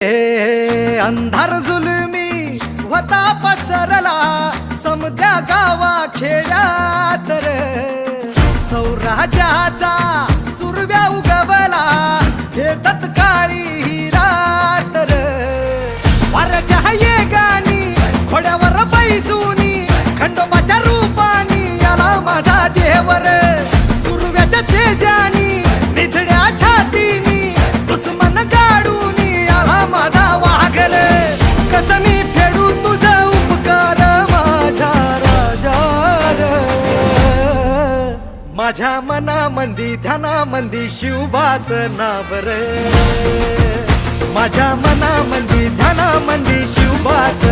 ए अंधार जुलमी होता पसरला समद्या गावा खेड्यात रे. सौराजाचा सुरव्या उगवला हे तत्काळी ही रात रे. ये गाणी घोड्यावर बैसूनी खंडोबाच्या रूपानी याला माझा देवर सुरव्याच्या तेजा माझ्या मनामंदी ध्यानामंदी शिवबाच नावर माझ्या मनामंदी ध्यानामंदी शिवबाच